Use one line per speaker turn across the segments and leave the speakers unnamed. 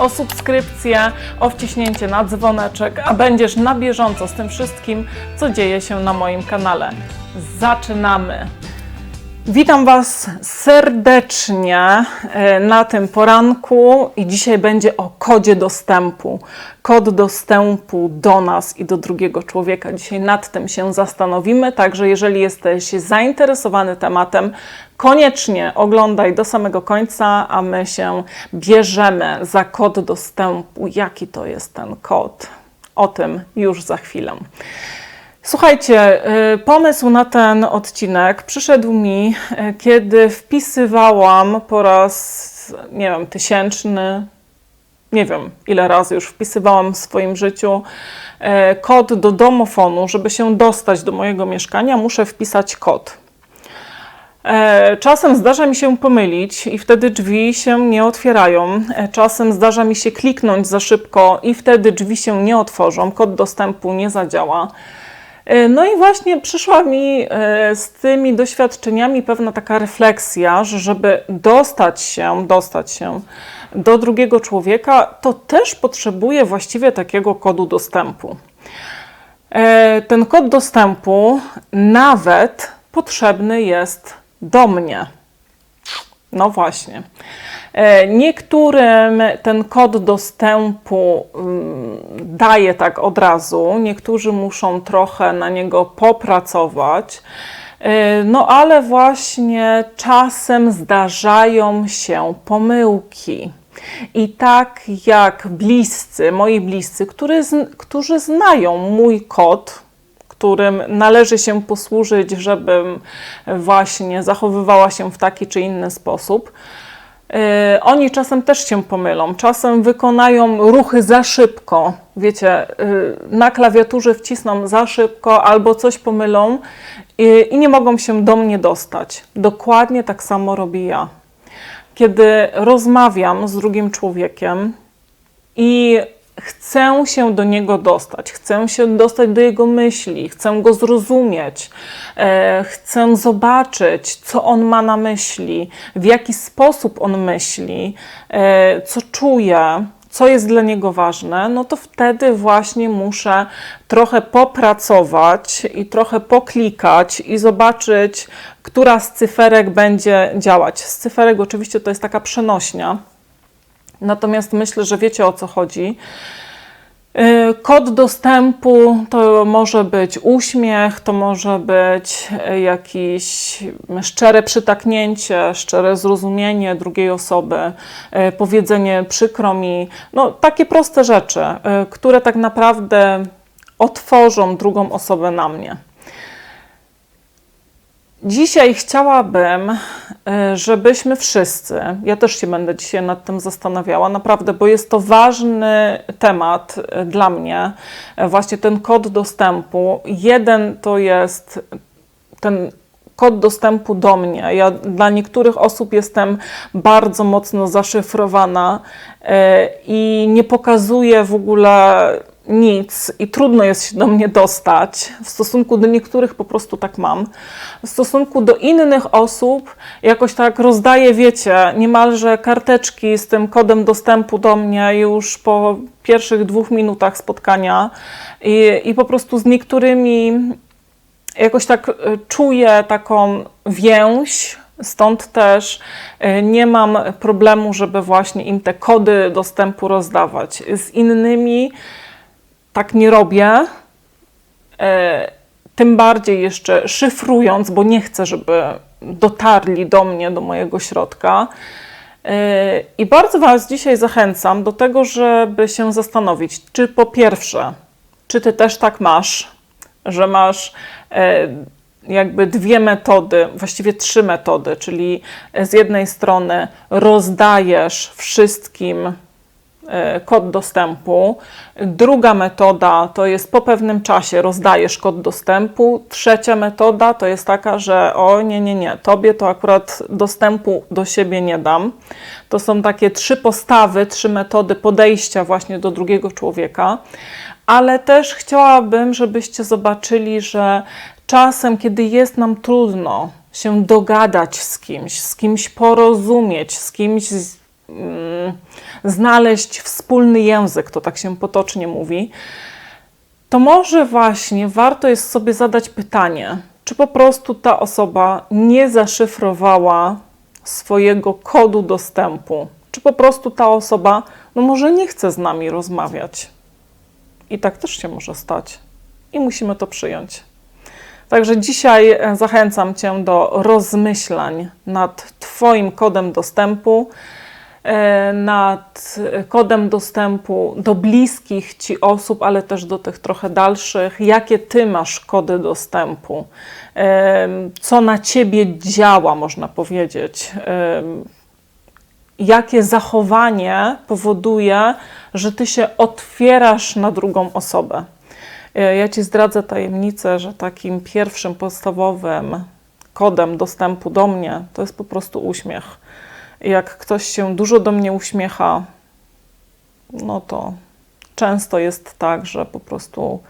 o subskrypcję, o wciśnięcie na dzwoneczek, a będziesz na bieżąco z tym wszystkim, co dzieje się na moim kanale. Zaczynamy! Witam Was serdecznie e, na tym poranku i dzisiaj będzie o kodzie dostępu. Kod dostępu do nas i do drugiego człowieka. Dzisiaj nad tym się zastanowimy, także jeżeli jesteś zainteresowany tematem, koniecznie oglądaj do samego końca, a my się bierzemy za kod dostępu. Jaki to jest ten kod? O tym już za chwilę. Słuchajcie, y, pomysł na ten odcinek przyszedł mi, y, kiedy wpisywałam po raz, nie wiem, tysięczny, nie wiem ile razy już wpisywałam w swoim życiu y, kod do domofonu, żeby się dostać do mojego mieszkania, muszę wpisać kod. Czasem zdarza mi się pomylić i wtedy drzwi się nie otwierają. Czasem zdarza mi się kliknąć za szybko i wtedy drzwi się nie otworzą, kod dostępu nie zadziała. E, No i właśnie przyszła mi e, z tymi doświadczeniami pewna taka refleksja, że żeby dostać się, dostać się do drugiego człowieka, to też potrzebuję właściwie takiego kodu dostępu. E, Ten kod dostępu nawet potrzebny jest do mnie. No właśnie. E, Niektórym ten kod dostępu mm, daje tak od razu, niektórzy muszą trochę na niego popracować. E, No ale właśnie czasem zdarzają się pomyłki. I tak jak bliscy, moi bliscy, który, którzy znają mój kod, którym należy się posłużyć, żebym właśnie zachowywała się w taki czy inny sposób. Yy, Oni czasem też się pomylą, czasem wykonają ruchy za szybko. Wiecie, yy, na klawiaturze wcisną za szybko albo coś pomylą i, i nie mogą się do mnie dostać. Dokładnie tak samo robię ja. Kiedy rozmawiam z drugim człowiekiem i chcę się do niego dostać, chcę się dostać do jego myśli, chcę go zrozumieć, e, chcę zobaczyć, co on ma na myśli, w jaki sposób on myśli, e, co czuje, co jest dla niego ważne, no to wtedy właśnie muszę trochę popracować i trochę poklikać i zobaczyć, która z cyferek będzie działać. Z cyferek oczywiście to jest taka przenośnia. Natomiast myślę, że wiecie o co chodzi. Yy, Kod dostępu to może być uśmiech, to może być yy, jakieś szczere przytaknięcie, szczere zrozumienie drugiej osoby, yy, powiedzenie przykro mi, no takie proste rzeczy, które tak naprawdę otworzą drugą osobę na mnie. Dzisiaj chciałabym, e, żebyśmy wszyscy, ja też się będę dzisiaj nad tym zastanawiała, naprawdę, bo jest to ważny temat e, dla mnie, e, właśnie ten kod dostępu. Jeden to jest ten kod dostępu do mnie. Ja dla niektórych osób jestem bardzo mocno zaszyfrowana i nie pokazuję w ogóle nic i trudno jest się do mnie dostać. W stosunku do niektórych po prostu tak mam. W stosunku do innych osób jakoś tak rozdaję, wiecie, niemalże karteczki z tym kodem dostępu do mnie już po pierwszych dwóch minutach spotkania i, i po prostu z niektórymi jakoś tak e, czuję taką więź, stąd też e, nie mam problemu, żeby właśnie im te kody dostępu rozdawać. Z innymi tak nie robię, e, tym bardziej jeszcze szyfrując, bo nie chcę, żeby dotarli do mnie, do mojego środka. E, I bardzo Was dzisiaj zachęcam do tego, żeby się zastanowić, czy po pierwsze, czy Ty też tak masz, że masz e, jakby dwie metody, właściwie trzy metody, czyli z jednej strony rozdajesz wszystkim kod dostępu. Druga metoda to jest po pewnym czasie rozdajesz kod dostępu. Trzecia metoda to jest taka, że o nie, nie, nie, tobie to akurat dostępu do siebie nie dam. To są takie trzy postawy, trzy metody podejścia właśnie do drugiego człowieka. Ale też chciałabym, żebyście zobaczyli, że czasem, kiedy jest nam trudno się dogadać z kimś, z kimś porozumieć, z kimś znaleźć wspólny język, to tak się potocznie mówi, to może właśnie warto jest sobie zadać pytanie, czy po prostu ta osoba nie zaszyfrowała swojego kodu dostępu, czy po prostu ta osoba, no może nie chce z nami rozmawiać. I tak też się może stać. I musimy to przyjąć. Także dzisiaj e, zachęcam Cię do rozmyślań nad Twoim kodem dostępu, nad kodem dostępu do bliskich Ci osób, ale też do tych trochę dalszych. Jakie Ty masz kody dostępu? E, Co na Ciebie działa, można powiedzieć? E, jakie zachowanie powoduje, że ty się otwierasz na drugą osobę. E, Ja ci zdradzę tajemnicę, że takim pierwszym podstawowym kodem dostępu do mnie to jest po prostu uśmiech. Jak ktoś się dużo do mnie uśmiecha, no to często jest tak, że po prostu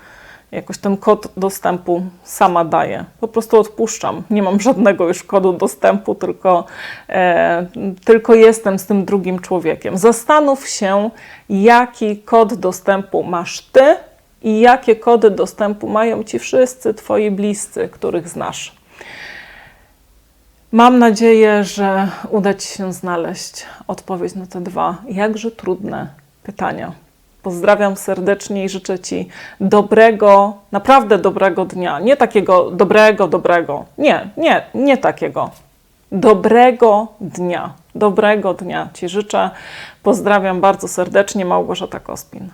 jakoś ten kod dostępu sama daję. Po prostu odpuszczam. Nie mam żadnego już kodu dostępu, tylko, e, tylko jestem z tym drugim człowiekiem. Zastanów się, jaki kod dostępu masz ty i jakie kody dostępu mają ci wszyscy twoi bliscy, których znasz. Mam nadzieję, że uda Ci się znaleźć odpowiedź na te dwa jakże trudne pytania. Pozdrawiam serdecznie i życzę Ci dobrego, naprawdę dobrego dnia. Nie takiego dobrego, dobrego. Nie, nie, nie takiego. Dobrego dnia. Dobrego dnia Ci życzę. Pozdrawiam bardzo serdecznie, Małgorzata Kospin.